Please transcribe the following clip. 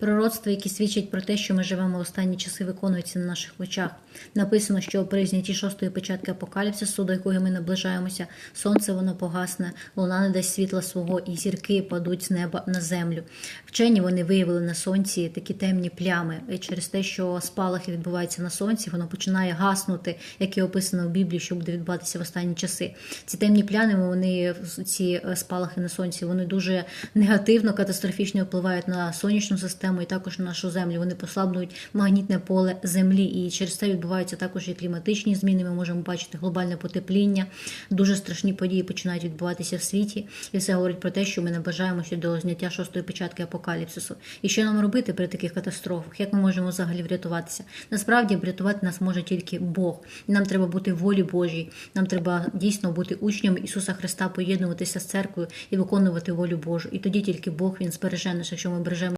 Пророцтва, які свідчать про те, що ми живемо в останні часи, виконуються на наших очах. Написано, що при знятті шостої початки апокаліпсису, до якого ми наближаємося, сонце воно погасне, луна не дасть світла свого, і зірки падуть з неба на землю. Вчені вони виявили на сонці такі темні плями. І через те, що спалахи відбуваються на сонці, воно починає гаснути, як і описано в Біблії, що буде відбуватися в останні часи. Ці темні плями, вони ці е, спалахи на сонці, вони дуже негативно, катастрофічно впливають на сонячну систему і також на нашу землю. Вони послаблюють магнітне поле землі, і через це відбуваються також і кліматичні зміни. Ми можемо бачити глобальне потепління. Дуже страшні події починають відбуватися в світі, і все говорить про те, що ми наближаємося до зняття шостої початки апокаліпсису. І що нам робити при таких катастрофах? Як ми можемо взагалі врятуватися? Насправді врятувати нас може тільки Бог. Нам треба бути волі Божій. Нам треба дійсно бути учням Ісуса Христа, поєднуватися з церквою і виконувати волю Божу. І тоді тільки Бог він збереже нас, якщо ми бережемо.